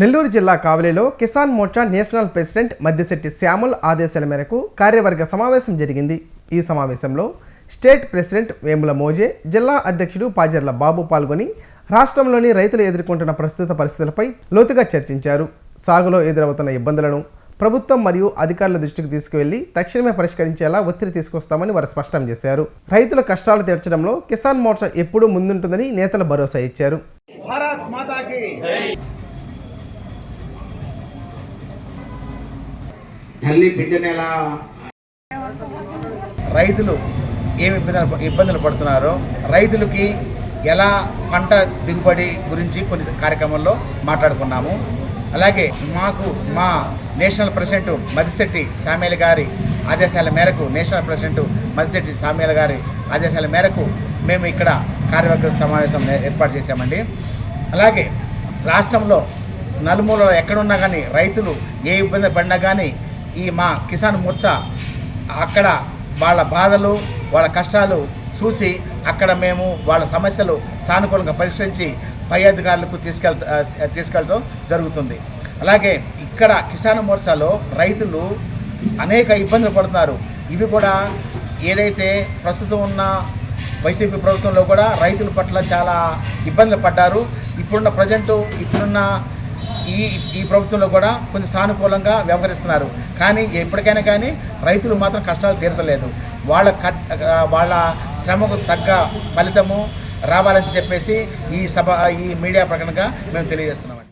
నెల్లూరు జిల్లా కావలిలో Kisan Morcha national president Maddisetti Samuel ఆదేశాల మేరకు కార్యవర్గ సమావేశం జరిగింది. ఈ సమావేశంలో స్టేట్ ప్రెసిడెంట్ వేముల మోజే జిల్లా అధ్యక్షుడు పాజర్ల బాబు పాల్గొని రాష్ట్రంలోని రైతులు ఎదుర్కొంటున్న ప్రస్తుత పరిస్థితులపై లోతుగా చర్చించారు. సాగులో ఎదురవుతున్న ఇబ్బందులను ప్రభుత్వం మరియు అధికారుల దృష్టికి తీసుకువెళ్ళి తక్షణమే పరిష్కరించేలా ఒత్తిడి తీసుకొస్తామని వారు స్పష్టం చేశారు. రైతుల కష్టాలు తీర్చడంలో కిసాన్ మోర్చా ఎప్పుడూ ముందుంటుందని నేతలు భరోసా ఇచ్చారు. భారత్ తల్లి బిడ్డను రైతులు ఏమి ఇబ్బందులు ఇబ్బందులు పడుతున్నారో రైతులకి ఎలా పంట దిగుబడి గురించి కొన్ని కార్యక్రమంలో మాట్లాడుకున్నాము. అలాగే మాకు మా నేషనల్ ప్రెసిడెంట్ మదిశెట్టి సామేల గారి ఆదేశాల మేరకు నేషనల్ ప్రెసిడెంట్ మదిశెట్టి సామేల గారి ఆదేశాల మేరకు మేము ఇక్కడ కార్యవర్గ సమావేశం ఏర్పాటు చేశామండి. అలాగే రాష్ట్రంలో నలుమూలలో ఎక్కడున్నా కానీ రైతులు ఏ ఇబ్బంది పడినా కానీ ఈ మా కిసాన్ మోర్చా అక్కడ వాళ్ళ బాధలు వాళ్ళ కష్టాలు చూసి అక్కడ మేము వాళ్ళ సమస్యలు సానుకూలంగా పరిష్కరించి పై అధికారులకు తీసుకెళ్ తీసుకెళ్ళడం జరుగుతుంది. అలాగే ఇక్కడ కిసాన్ మోర్చాలో రైతులు అనేక ఇబ్బందులు పడుతున్నారు. ఇవి కూడా ఏదైతే ప్రస్తుతం ఉన్న వైసీపీ ప్రభుత్వంలో కూడా రైతుల పట్ల చాలా ఇబ్బందులు పడ్డారు. ఇప్పుడున్న ప్రజెంట్ ఇప్పుడున్న ఈ ఈ ప్రభుత్వంలో కూడా కొంచెం సానుకూలంగా వ్యవహరిస్తున్నారు. కానీ ఎప్పటికైనా కానీ రైతులు మాత్రం కష్టాలు తీరతలేదు. వాళ్ళ కట్ వాళ్ళ శ్రమకు తగ్గ ఫలితము రావాలని చెప్పేసి ఈ సభ ఈ మీడియా ప్రకటనగా మేము తెలియజేస్తున్నాం.